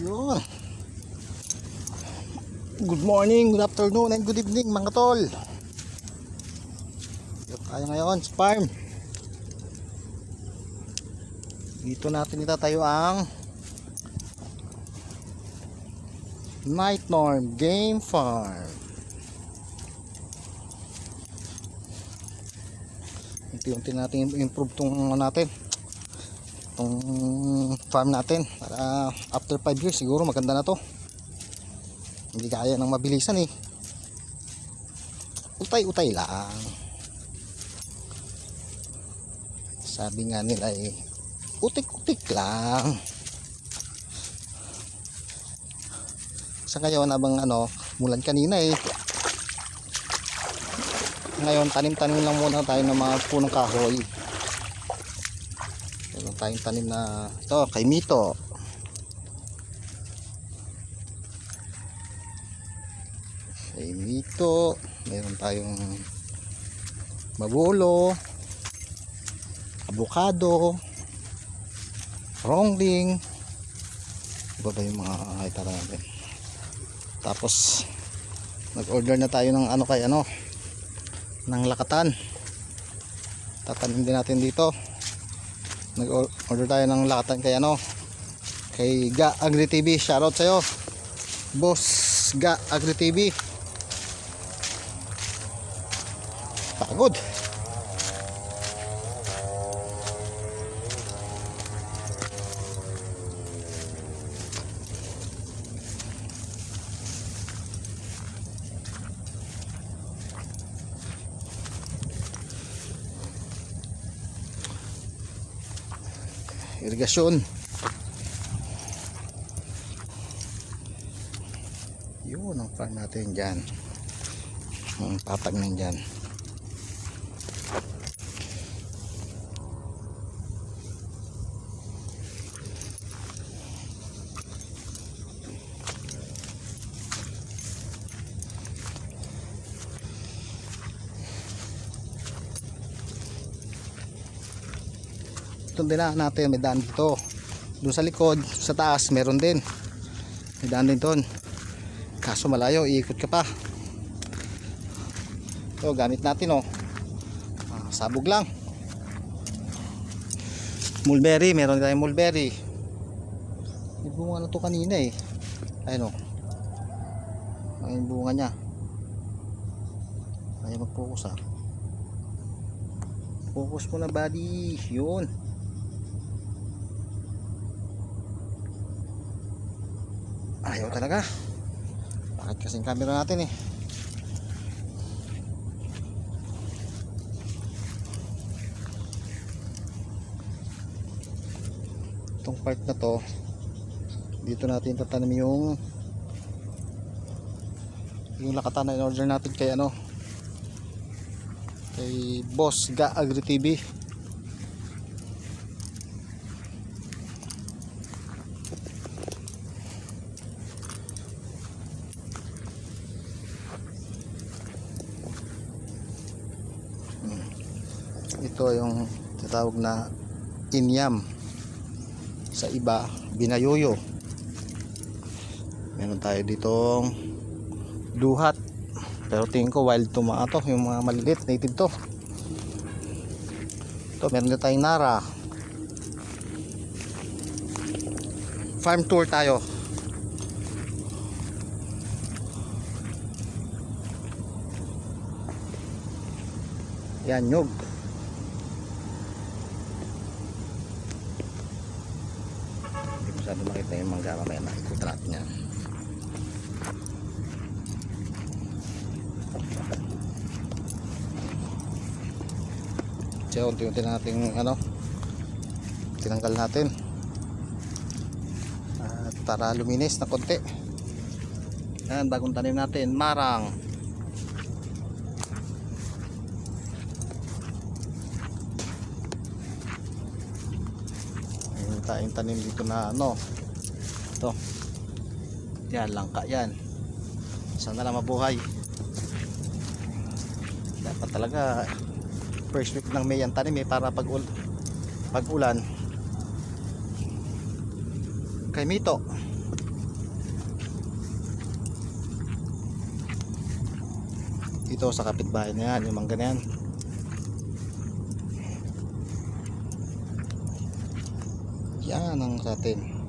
Yun. Good morning, good afternoon, and good evening mga tol. Dito tayo ngayon sa farm. Dito natin itatayo ang Night Norm Game Farm. Unti-unti natin improve tong ano natin itong farm natin para after 5 years siguro maganda na to. Hindi kaya ng mabilisan eh. Utay utay lang. Sabi nga nila eh utik utik lang. Sa ngayon abang ano mulan kanina eh. Ngayon tanim-tanim lang muna tayo ng mga punong kahoy tayong tanim na ito kay Mito. Kay Mito meron tayong mabulo avocado rongling. Iba ba yung mga itara natin tapos nag order na tayo ng ano kay ano ng lakatan. Tatanim din natin dito nag-order tayo ng lakatan kay ano kay Ga Agri TV shoutout sa'yo boss Ga Agri TV pagod irigasyon yun ang farm natin dyan. Ang tatag na dyan itong dinaan natin may daan dito. Doon sa likod sa taas meron din. May daan din doon. Kaso malayo iikot ka pa. Ito gamit natin oh. Ah, sabog lang. Mulberry meron tayong mulberry. May bunga na to kanina eh. Ayun oh. Ayun bunga niya. Ayaw mag focus ah. Focus mo na buddy. Yun ayaw talaga. Bakit kasing camera natin eh? Itong part na to dito natin tatanim yung yung lakatan na in order natin kay ano kay boss ga agri tv ito yung tatawag na inyam sa iba binayoyo. Meron tayo ditong duhat. Pero tingin ko wild tomato yung mga maliliit native to. Ito meron din tayong nara. Farm tour tayo. Yan nyug masyado makita yung mangga mamaya nakikita natin yan so unti-unti natin ano tinanggal natin. At para luminis na konti. Yan bagong tanim natin. Marang tayong tanim dito na ano. Ito. Yan langka yan. Sana lang mabuhay. Dapat talaga first week ng May ang tanim eh para pag, ul pag ulan. Kay Mito. Dito sa kapitbahay na yan yung mga ganyan yan. Yan ang sa atin.